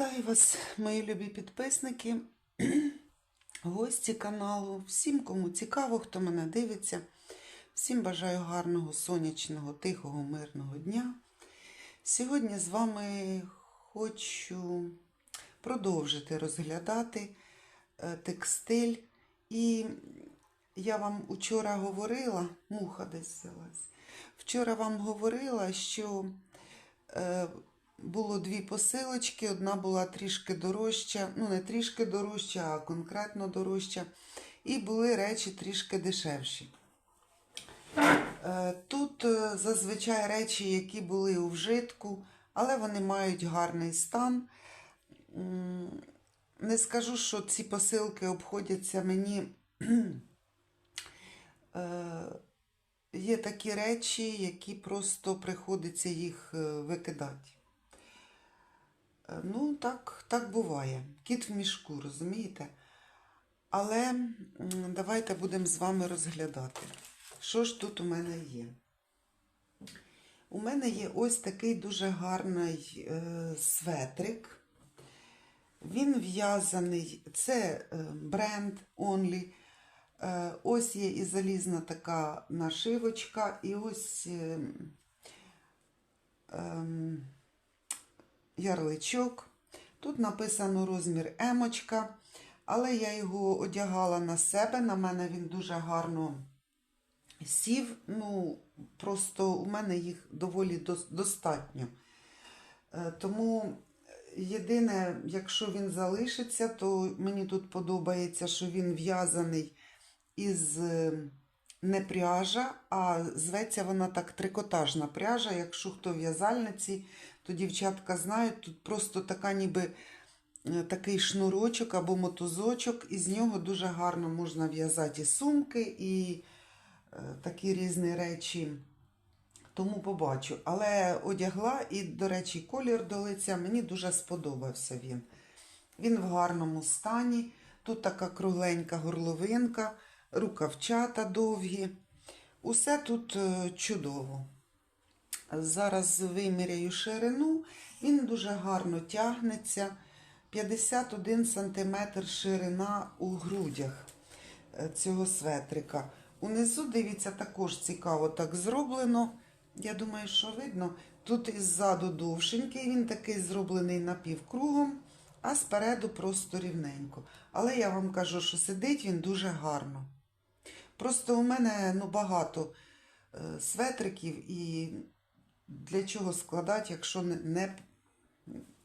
Вітаю вас, мої любі підписники, гості каналу, всім, кому цікаво, хто мене дивиться. Всім бажаю гарного, сонячного, тихого, мирного дня. Сьогодні з вами хочу продовжити розглядати е, текстиль. І я вам вчора говорила, муха десь взялась. Вчора вам говорила, що е, було дві посилочки. Одна була трішки дорожча, ну не трішки дорожча, а конкретно дорожча. І були речі трішки дешевші. Е, Тут е, зазвичай речі, які були у вжитку, але вони мають гарний стан. Не скажу, що ці посилки обходяться мені. Е, Є такі речі, які просто приходиться їх викидати. Е, Ну, так, так буває. Кіт в мішку, розумієте? Але давайте будемо з вами розглядати, що ж тут у мене є. У мене є ось такий дуже гарний е, светрик. Він в'язаний, це е, бренд Only. Е, ось є і залізна така нашивочка, і ось е, ем, ярличок. Тут написано розмір емочка, але я його одягала на себе. На мене він дуже гарно сів. Ну, просто у мене їх доволі дос- достатньо. Е, Тому єдине, якщо він залишиться, то мені тут подобається, що він в'язаний із е, не пряжа, а зветься вона так трикотажна пряжа. Якщо хто в'язальниці, то дівчатка знають, тут просто така ніби е, такий шнурочок або мотузочок, і з нього дуже гарно можна в'язати і сумки, і е, такі різні речі. Тому побачу. Але одягла, і, до речі, колір до лиця мені дуже сподобався він. Він в гарному стані. Тут така кругленька горловинка, рукавчата довгі. Усе тут е, чудово. Зараз виміряю ширину. Він дуже гарно тягнеться. 51 см ширина у грудях е, цього светрика. Унизу, дивіться, також цікаво так зроблено. Я думаю, що видно. Тут іззаду довшенький, він такий зроблений напівкругом, а спереду просто рівненько. Але я вам кажу, що сидить він дуже гарно. Просто у мене ну, багато е, светриків і для чого складати, якщо не,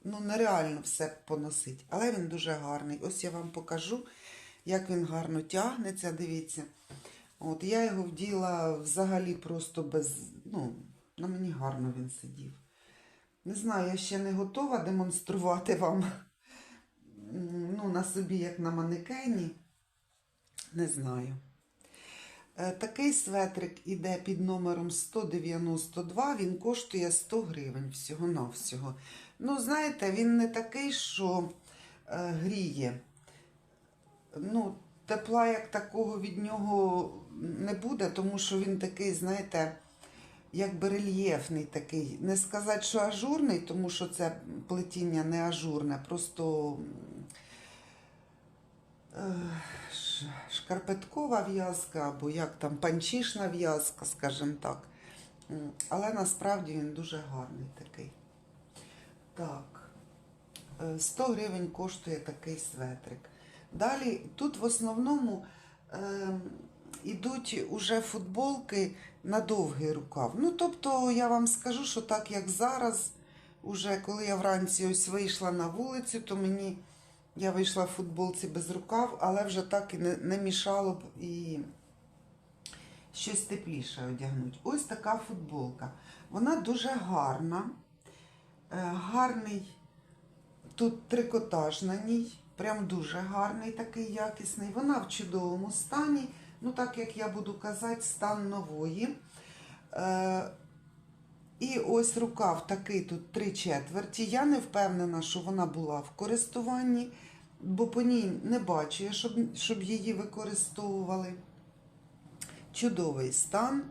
ну, нереально все поносить. Але він дуже гарний. Ось я вам покажу, як він гарно тягнеться. Дивіться. От я його вділа взагалі просто без. Ну, на мені гарно він сидів. Не знаю, я ще не готова демонструвати вам ну, на собі, як на манекені. Не знаю. Е, Такий светрик іде під номером 192, він коштує 100 гривень всього-навсього. Ну, знаєте, він не такий, що е, гріє. Ну, тепла як такого від нього не буде, тому що він такий, знаєте, якби рельєфний такий. Не сказати, що ажурний, тому що це плетіння не ажурне, просто е, шкарпеткова в'язка, або як там панчішна в'язка, скажімо так. Але насправді він дуже гарний такий. Так. Е, 100 гривень коштує такий светрик. Далі тут в основному е, йдуть уже футболки на довгий рукав. Ну, тобто, я вам скажу, що так як зараз, уже коли я вранці ось вийшла на вулицю, то мені я вийшла в футболці без рукав, але вже так і не, не мішало б і щось тепліше одягнути. Ось така футболка. Вона дуже гарна, е, гарний Тут трикотаж на ній, прям дуже гарний, такий якісний. Вона в чудовому стані. Ну, так як я буду казати, стан нової. І ось рукав такий тут три четверті. Я не впевнена, що вона була в користуванні, бо по ній не бачу, щоб, щоб її використовували. Чудовий стан.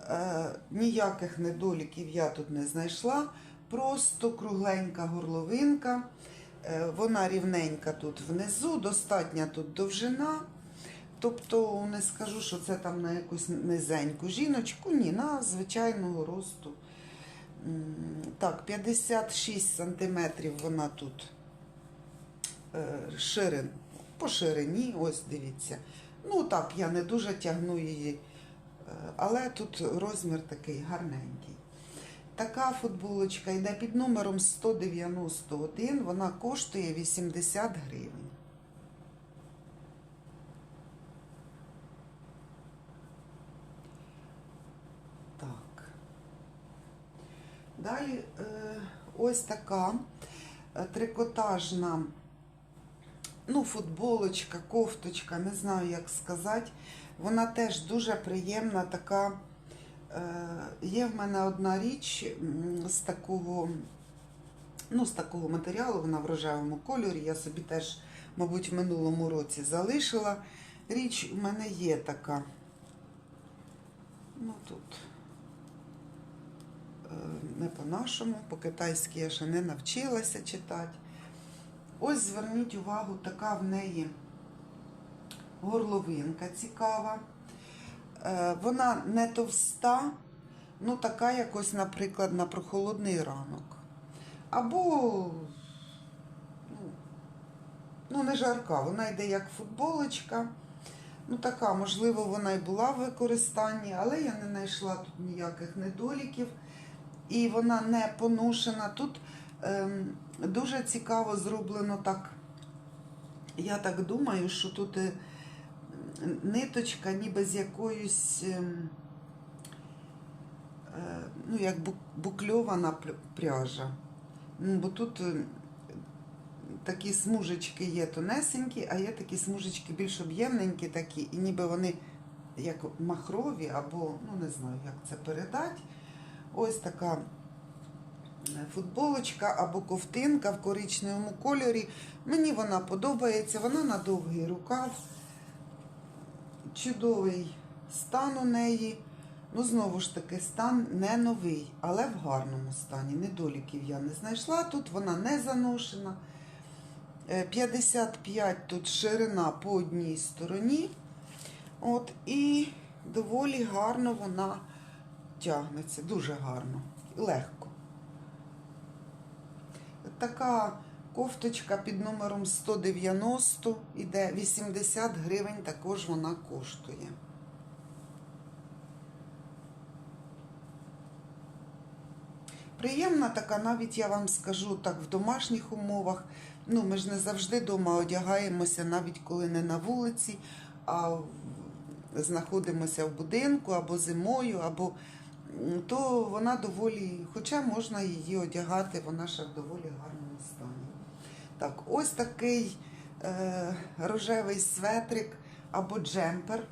Е, ніяких недоліків я тут не знайшла. Просто кругленька горловинка. Е, Вона рівненька тут внизу, достатня тут довжина. Тобто не скажу, що це там на якусь низеньку жіночку, ні, на звичайного росту. Так, 56 сантиметрів вона тут е, ширин, по ширині, ось дивіться. Ну так, я не дуже тягну її, е, але тут розмір такий гарненький. Така футболочка йде під номером 191, вона коштує 80 гривень. Так. Далі е, ось така е, трикотажна, ну, футболочка, кофточка, не знаю, як сказати. Вона теж дуже приємна, така. Е, є в мене одна річ з такого, ну, з такого матеріалу, вона в рожевому кольорі. Я собі теж, мабуть, в минулому році залишила. Річ у мене є така. Ну тут не по-нашому, по-китайськи я ще не навчилася читати. Ось зверніть увагу, така в неї горловинка цікава. Е, Вона не товста, ну така якось, наприклад, на прохолодний ранок. Або ну, ну, не жарка, вона йде як футболочка. Ну, така, можливо, вона і була в використанні, але я не знайшла тут ніяких недоліків. І вона не поношена. Тут ем, дуже цікаво зроблено так. Я так думаю, що тут е, ниточка ніби з якоюсь, ем, е, ну, як букльована пряжа. Бо тут е, такі смужечки є тонесенькі, а є такі смужечки більш об'ємненькі такі, і ніби вони як махрові, або, ну не знаю, як це передати. Ось така е, футболочка або ковтинка в коричневому кольорі. Мені вона подобається, вона на довгий рукав. Чудовий стан у неї. Ну, знову ж таки, стан не новий, але в гарному стані. Недоліків я не знайшла. Тут вона не заношена. Е, 55 тут ширина по одній стороні. От, і доволі гарно вона тягнеться, дуже гарно і легко. Така кофточка під номером 190 іде 80 гривень, також вона коштує. Приємна така, навіть я вам скажу так, в домашніх умовах. Ну, ми ж не завжди вдома одягаємося, навіть коли не на вулиці, а знаходимося в будинку або зимою, або то вона доволі, хоча можна її одягати, вона ще в доволі гарному стані. Так, ось такий е, рожевий светрик або джемпер.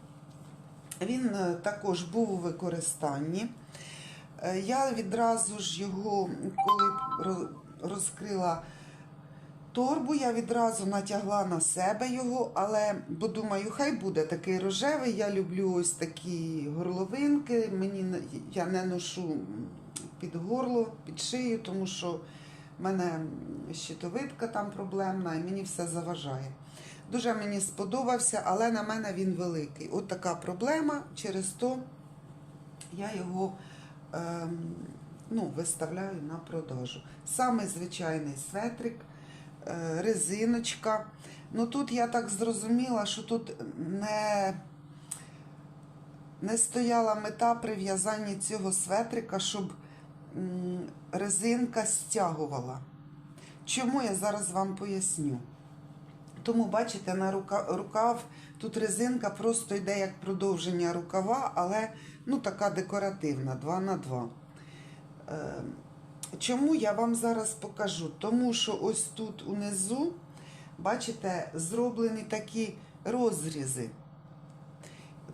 Він е, також був у використанні. Е, Я відразу ж його, коли розкрила торбу, я відразу натягла на себе його, але бо думаю, хай буде такий рожевий. Я люблю ось такі горловинки. Мені я не ношу під горло, під шию, тому що в мене щитовидка там проблемна і мені все заважає. Дуже мені сподобався, але на мене він великий. От така проблема. Через то я його ем, ну, виставляю на продажу. Саме звичайний светрик, е, резиночка. Ну тут я так зрозуміла, що тут не, не стояла мета при в'язанні цього светрика, щоб резинка стягувала. Чому я зараз вам поясню? Тому, бачите, на рука- рукав тут резинка просто йде як продовження рукава, але ну, така декоративна, 2 на 2. Чому я вам зараз покажу? Тому що ось тут унизу, бачите, зроблені такі розрізи.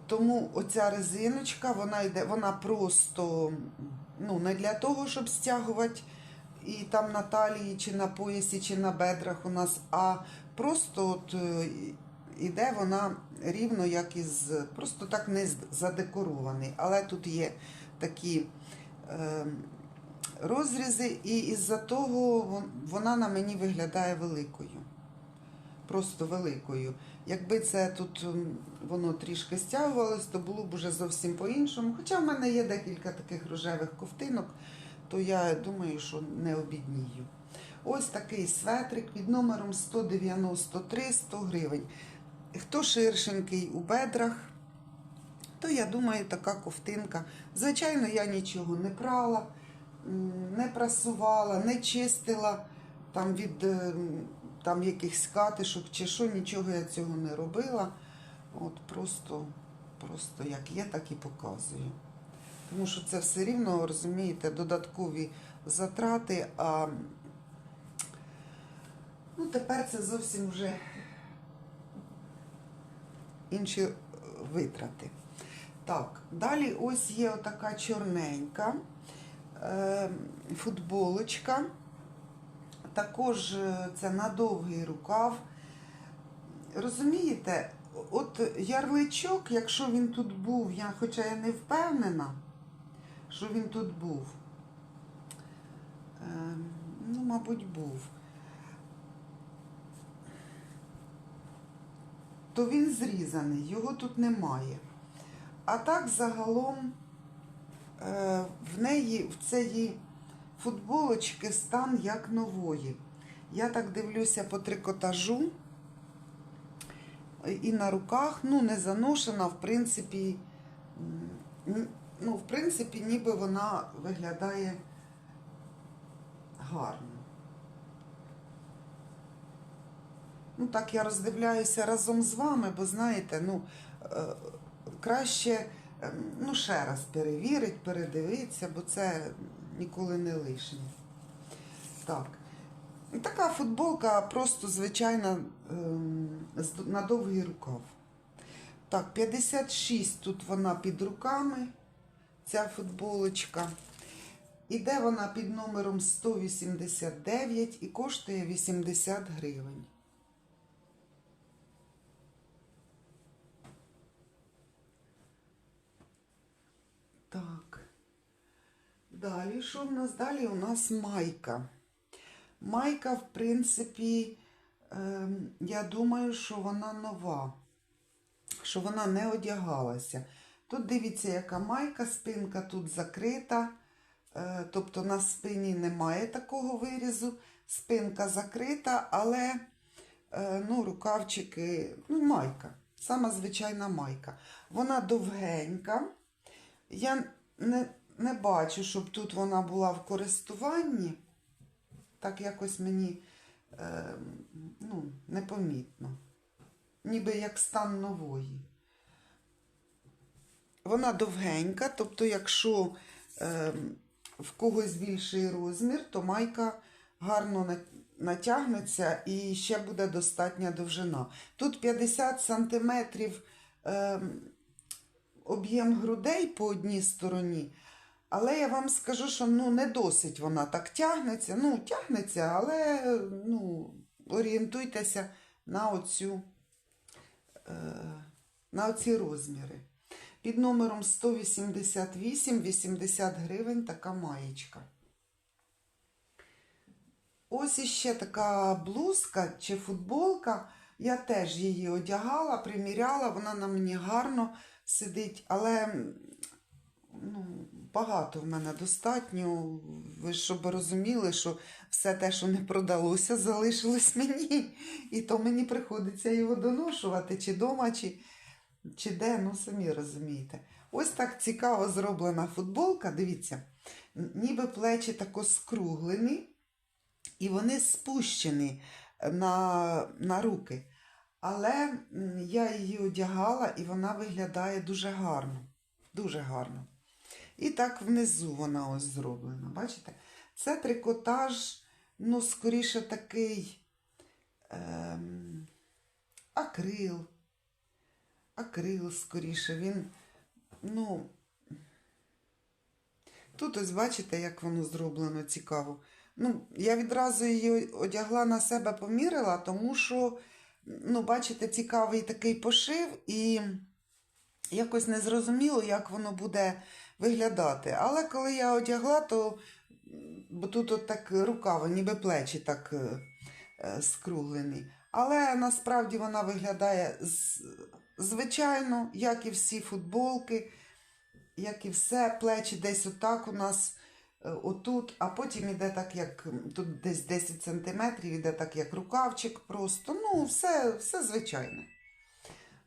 Тому оця резиночка, вона йде, вона просто ну, не для того, щоб стягувати і там на талії, чи на поясі, чи на бедрах у нас, а просто от е, іде вона рівно, як із. Просто так не задекорований. Але тут є такі е, розрізи, і із-за того вона на мені виглядає великою. Просто великою. Якби це тут воно трішки стягувалось, то було б уже зовсім по-іншому. Хоча в мене є декілька таких рожевих ковтинок, то я думаю, що не обіднію. Ось такий светрик під номером 193 100 гривень. Хто ширшенький у бедрах, то я думаю, така ковтинка. Звичайно, я нічого не прала, не прасувала, не чистила там від е, там якихось катишок чи що, нічого я цього не робила. От просто, просто як є, так і показую. Тому що це все рівно, розумієте, додаткові затрати, а ну, тепер це зовсім вже інші е, витрати. Так, далі ось є отака чорненька футболочка. Також е, це на довгий рукав. Розумієте, от ярличок, якщо він тут був, я, хоча я не впевнена, що він тут був. Е, ну, мабуть, був. То він зрізаний, його тут немає. А так загалом е, в неї, в цієї футболочки стан як нової. Я так дивлюся по трикотажу е, і на руках, ну, не заношена, в принципі, ну, в принципі, ніби вона виглядає гарно. Ну, так я роздивляюся разом з вами, бо знаєте, ну, е, краще е, ну, ще раз перевірить, передивитися, бо це ніколи не лишнє. Так. Така футболка просто звичайна ем, на довгий рукав. Так, 56 тут вона під руками, ця футболочка. Іде вона під номером 189 і коштує 80 гривень. Так. Далі, що в нас? Далі у нас майка. Майка, в принципі, ем, я думаю, що вона нова, що вона не одягалася. Тут дивіться, яка майка, спинка тут закрита, е, тобто на спині немає такого вирізу, спинка закрита, але е, ну, рукавчики, ну, майка, сама звичайна майка. Вона довгенька. Я не, не бачу, щоб тут вона була в користуванні. Так якось мені е, ну, непомітно. Ніби як стан нової. Вона довгенька, тобто, якщо е, в когось більший розмір, то майка гарно натягнеться і ще буде достатня довжина. Тут 50 сантиметрів е, об'єм грудей по одній стороні. Але я вам скажу, що ну, не досить вона так тягнеться. Ну, тягнеться, але ну, орієнтуйтеся на оцю, е, на оці розміри. Під номером 188 80 гривень така маєчка. Ось іще така блузка чи футболка. Я теж її одягала, приміряла, вона на мені гарно сидить, але ну, багато в мене достатньо. Ви щоб розуміли, що все те, що не продалося, залишилось мені. І то мені приходиться його доношувати, чи дома, чи, чи де, ну самі розумієте. Ось так цікаво зроблена футболка. Дивіться, ніби плечі тако скруглені, і вони спущені на, на руки. Але я її одягала, і вона виглядає дуже гарно. Дуже гарно. І так внизу вона ось зроблена. Бачите? Це трикотаж, ну, скоріше такий ем, акрил. Акрил скоріше. Він, ну, тут ось бачите, як воно зроблено цікаво. Ну, я відразу її одягла на себе, поміряла, тому що, ну, бачите, цікавий такий пошив, і якось не зрозуміло, як воно буде виглядати. Але коли я одягла, то бо тут от так рукава, ніби плечі так е, е, скруглені. Але насправді вона виглядає звичайно, як і всі футболки, як і все. Плечі десь отак у нас отут, а потім іде так, як тут десь 10 сантиметрів, іде так, як рукавчик просто. Ну, все, все звичайне.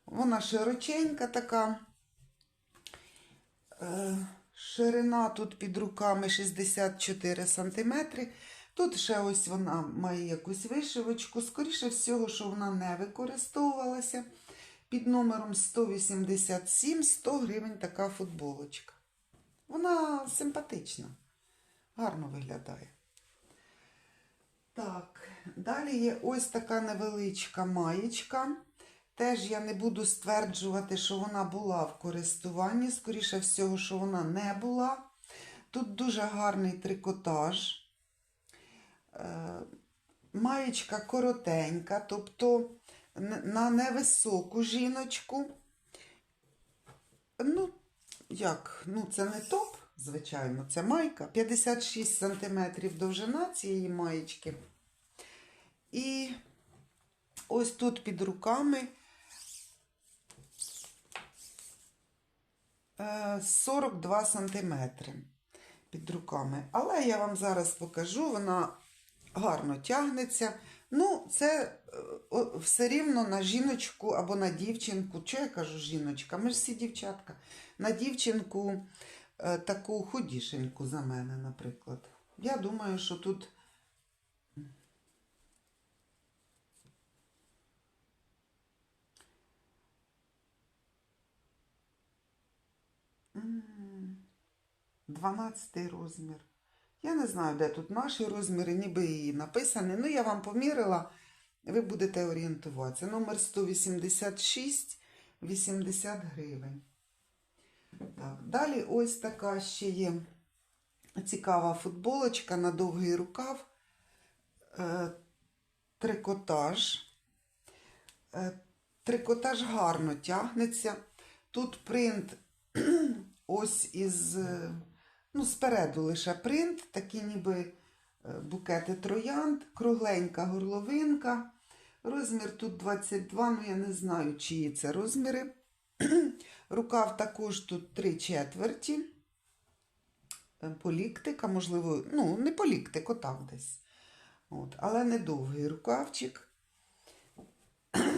Вона широченька така. Е, Ширина тут під руками 64 см. Тут ще ось вона має якусь вишивочку. Скоріше всього, що вона не використовувалася. Під номером 187 100 гривень така футболочка. Вона симпатична, гарно виглядає. Так, далі є ось така невеличка маєчка. Теж я не буду стверджувати, що вона була в користуванні. Скоріше всього, що вона не була. Тут дуже гарний трикотаж. Е, Маєчка коротенька, тобто на невисоку жіночку. Ну, як? Ну, це не топ, звичайно, це майка. 56 см довжина цієї маєчки. І ось тут під руками е, 42 сантиметри під руками. Але я вам зараз покажу, вона гарно тягнеться. Ну, це е, все рівно на жіночку або на дівчинку. Що я кажу жіночка? Ми ж всі дівчатка. На дівчинку е, таку худішеньку за мене, наприклад. Я думаю, що тут. 12 розмір. Я не знаю, де тут наші розміри, ніби і написані. Ну, я вам помірила, ви будете орієнтуватися. Номер 186, 80 гривень. Так, далі ось така ще є цікава футболочка на довгий рукав. Е, трикотаж. Е, трикотаж гарно тягнеться. Тут принт ось із, е, ну, спереду лише принт, такі ніби букети троянд, кругленька горловинка. Розмір тут 22, ну я не знаю, чиї це розміри. Рукав також тут 3 четверті. Е, Поліктика, можливо, ну, не поліктик, отак десь. От, але не довгий рукавчик.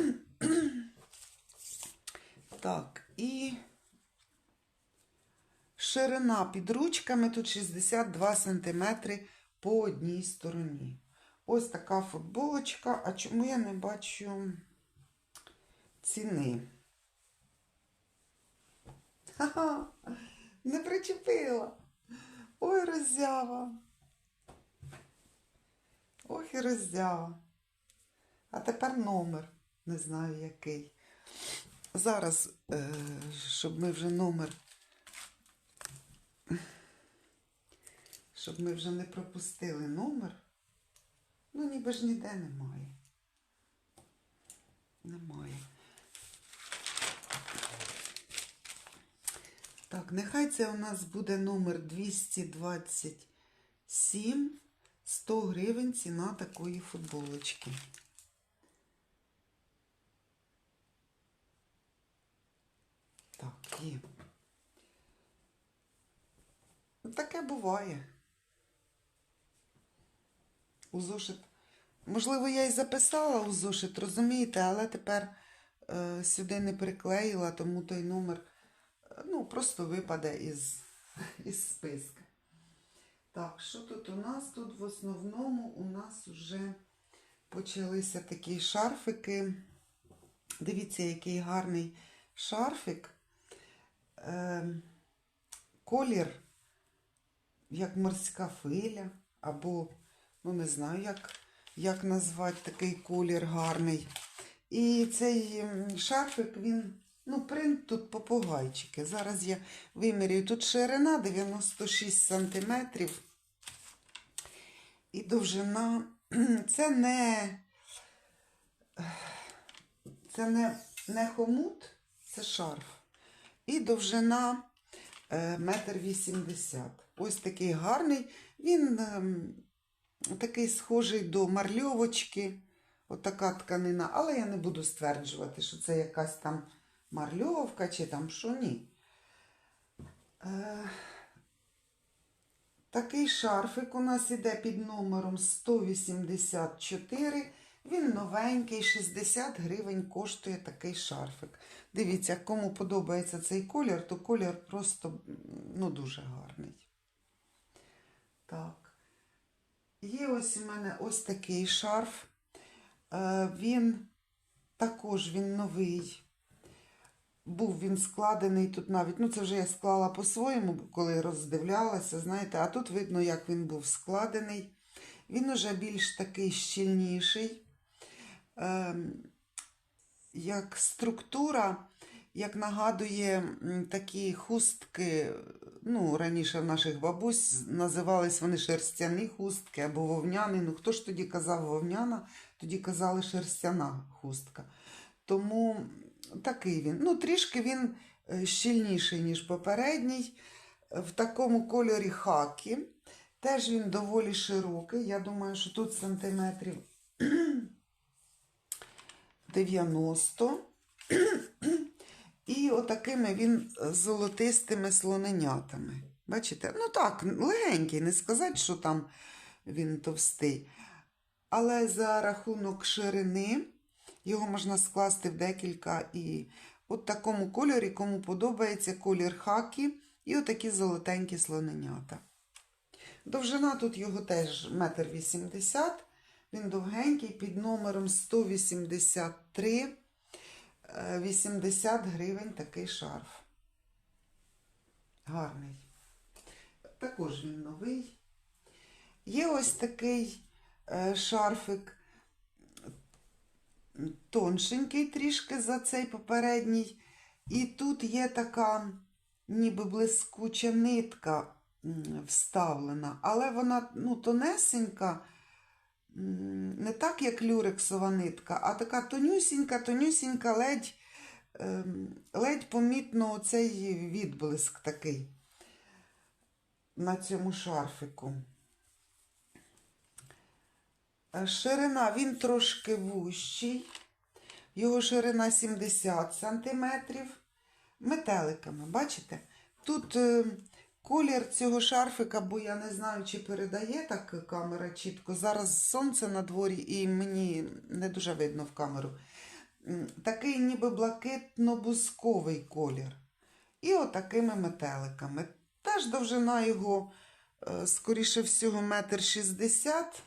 Так, і ширина під ручками тут 62 см по одній стороні. Ось така футболочка. А чому я не бачу ціни? Ха-ха, не причепила. Ой, роззява. Ох і роззява. А тепер номер. Не знаю який. Зараз, е, щоб ми вже номер. Щоб ми вже не пропустили номер. Ну, ніби ж ніде немає. Немає. Так, нехай це у нас буде номер 227. 100 гривень ціна такої футболочки. Так, є. Таке буває. У зошит. Можливо, я і записала у зошит, розумієте, але тепер е, сюди не приклеїла, тому той номер ну, просто випаде із, із списка. Так, що тут у нас? Тут в основному у нас вже почалися такі шарфики. Дивіться, який гарний шарфик. Е, колір, як морська филя, або, ну не знаю, як, як назвати такий колір гарний. І цей шарфик, він, ну, принт тут попугайчики. Зараз я вимірюю. Тут ширина 96 сантиметрів. І довжина. Це не, це не, не хомут, це шарф. І довжина е, метр вісімдесят. Ось такий гарний. Він ем, такий схожий до марльовочки. Отака тканина. Але я не буду стверджувати, що це якась там марльовка чи там що ні. Е, Такий шарфик у нас іде під номером 184. Він новенький, 60 гривень коштує такий шарфик. Дивіться, кому подобається цей колір, то колір просто ну, дуже гарний. Так. Є ось у мене ось такий шарф. Е, Він також він новий. Був він складений тут навіть, ну це вже я склала по-своєму, коли роздивлялася, знаєте, а тут видно, як він був складений. Він уже більш такий щільніший. Ем, як структура, як нагадує такі хустки, ну, раніше в наших бабусь називались вони шерстяні хустки або вовняні. Ну, хто ж тоді казав вовняна, тоді казали шерстяна хустка. Тому такий він. Ну, трішки він е, щільніший, ніж попередній. В такому кольорі хакі. Теж він доволі широкий. Я думаю, що тут сантиметрів 90. І отакими він золотистими слоненятами. Бачите? Ну так, легенький, не сказати, що там він товстий. Але за рахунок ширини його можна скласти в декілька і от такому кольорі, кому подобається колір хакі, і отакі золотенькі слоненята. Довжина тут його теж 1,80 м. Він довгенький під номером 183, е, 80 гривень такий шарф. Гарний. Також він новий. Є ось такий е, шарфик тоншенький трішки за цей попередній. І тут є така ніби блискуча нитка вставлена, але вона ну, тонесенька, не так, як люрексова нитка, а така тонюсінька, тонюсінька, ледь, ем, ледь помітно оцей відблиск такий на цьому шарфику. Е, Ширина він трошки вущий. Його ширина 70 сантиметрів. Метеликами, бачите? Тут е, колір цього шарфика, бо я не знаю, чи передає так камера чітко. Зараз сонце на дворі і мені не дуже видно в камеру. Такий ніби блакитно-бусковий колір. І отакими метеликами. Теж довжина його, е, скоріше всього, метр шістдесят.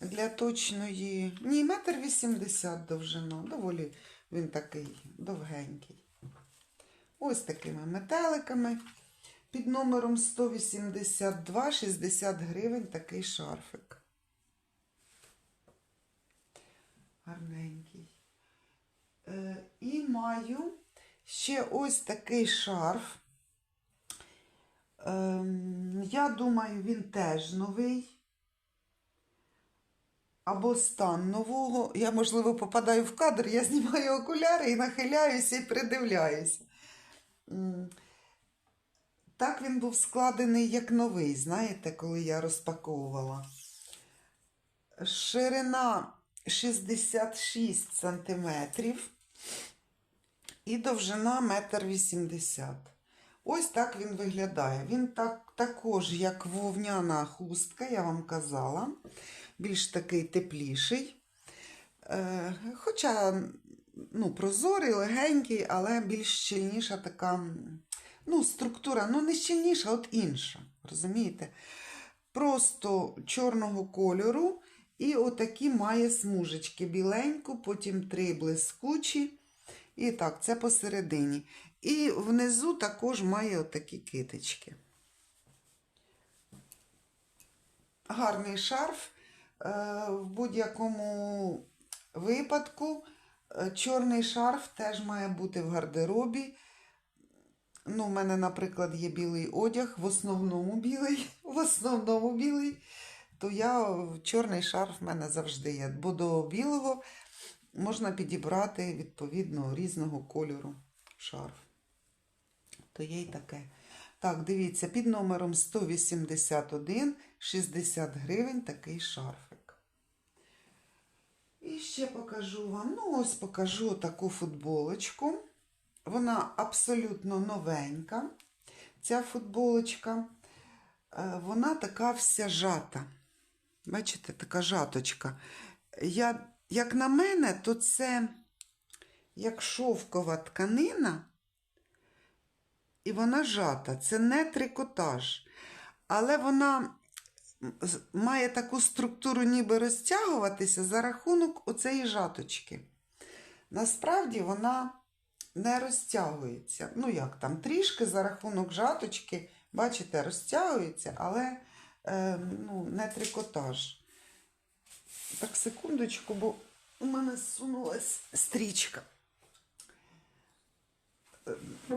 Для точної. Ні, метр вісімдесят довжина. Доволі він такий довгенький. Ось такими метеликами. Під номером 182, 60 гривень такий шарфик. Гарненький. Е, і маю ще ось такий шарф. Ем, я думаю, він теж новий або стан нового. Я, можливо, попадаю в кадр, я знімаю окуляри і нахиляюся і придивляюся. Так він був складений як новий, знаєте, коли я розпаковувала. Ширина 66 сантиметрів і довжина 1,80 м. Ось так він виглядає. Він так, також, як вовняна хустка, я вам казала більш такий тепліший. Е, Хоча ну, прозорий, легенький, але більш щільніша така ну, структура, ну не щільніша, от інша. Розумієте? Просто чорного кольору і отакі має смужечки біленьку, потім три блискучі. І так, це посередині. І внизу також має отакі китички. Гарний шарф. Е, В будь-якому випадку е, чорний шарф теж має бути в гардеробі. Ну, у мене, наприклад, є білий одяг, в основному білий, в основному білий, то я чорний шарф в мене завжди є. Бо до білого можна підібрати відповідно різного кольору шарф. То є й таке. Так, дивіться, під номером 181 60 гривень такий шарфик. І ще покажу вам, ну ось покажу таку футболочку. Вона абсолютно новенька. Ця футболочка, Е, вона така вся жата. Бачите, така жаточка. Я, як на мене, то це як шовкова тканина, і вона жата. Це не трикотаж. Але вона має таку структуру, ніби розтягуватися за рахунок оцеї жаточки. Насправді вона не розтягується. Ну, як там, трішки за рахунок жаточки, бачите, розтягується, але е, ну, не трикотаж. Так, секундочку, бо у мене зсунулась стрічка.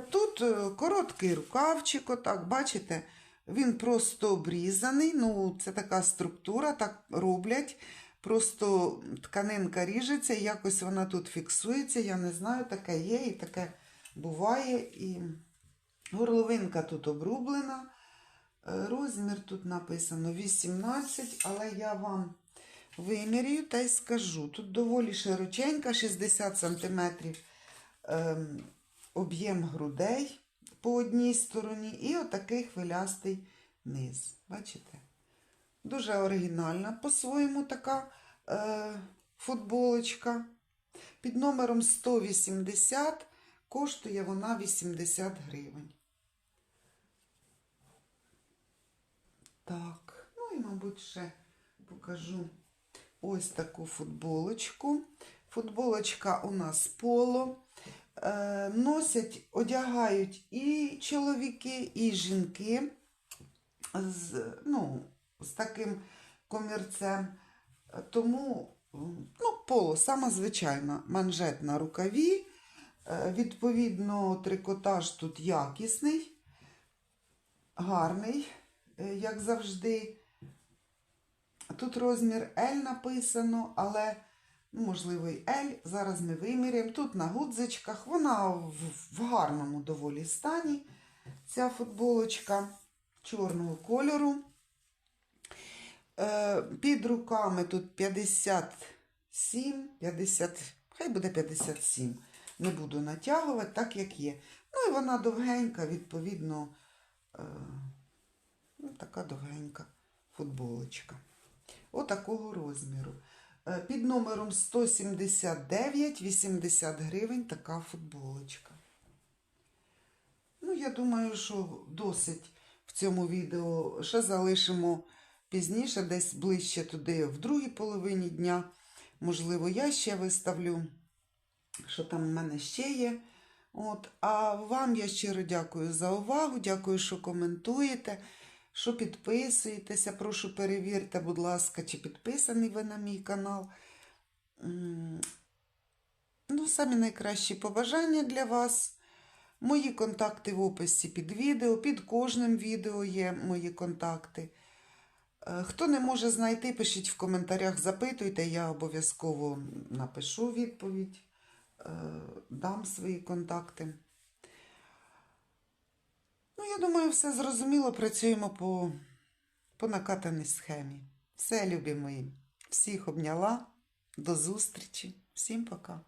Тут е, короткий рукавчик, отак, бачите, він просто обрізаний. Ну, це така структура, так роблять. Просто тканинка ріжеться, якось вона тут фіксується. Я не знаю, таке є і таке буває. І горловинка тут обрублена. Е, Розмір тут написано 18, але я вам вимірюю та й скажу. Тут доволі широченька, 60 см ем, об'єм грудей по одній стороні і отакий хвилястий низ. Бачите? Дуже оригінальна по-своєму така е, футболочка. Під номером 180 коштує вона 80 гривень. Так, ну і, мабуть, ще покажу ось таку футболочку. Футболочка у нас поло. Е, носять, одягають і чоловіки, і жінки з, ну, з таким комірцем. Тому ну, поло, саме звичайна, манжет на рукаві. Е, Відповідно, трикотаж тут якісний, гарний, е, як завжди. Тут розмір L написано, але, можливо, і L. Зараз ми виміряємо. Тут на гудзичках, вона в, в гарному доволі стані. Ця футболочка чорного кольору. Е, під руками тут 57, 50, хай буде 57. Не буду натягувати, так як є. Ну і вона довгенька, відповідно, е, ну, така довгенька футболочка. Отакого розміру. Е, Під номером 179, 80 гривень така футболочка. Ну, я думаю, що досить в цьому відео. Ще залишимо пізніше, десь ближче туди, в другій половині дня. Можливо, я ще виставлю, що там в мене ще є. От. А вам я щиро дякую за увагу. Дякую, що коментуєте, що підписуєтеся. Прошу перевірте, будь ласка, чи підписаний ви на мій канал. Ну, самі найкращі побажання для вас. Мої контакти в описі під відео, під кожним відео є мої контакти. Е, Хто не може знайти, пишіть в коментарях, запитуйте, я обов'язково напишу відповідь, е, дам свої контакти. Ну, я думаю, все зрозуміло. Працюємо по, по накатаній схемі. Все, любі мої. Всіх обняла. До зустрічі. Всім пока.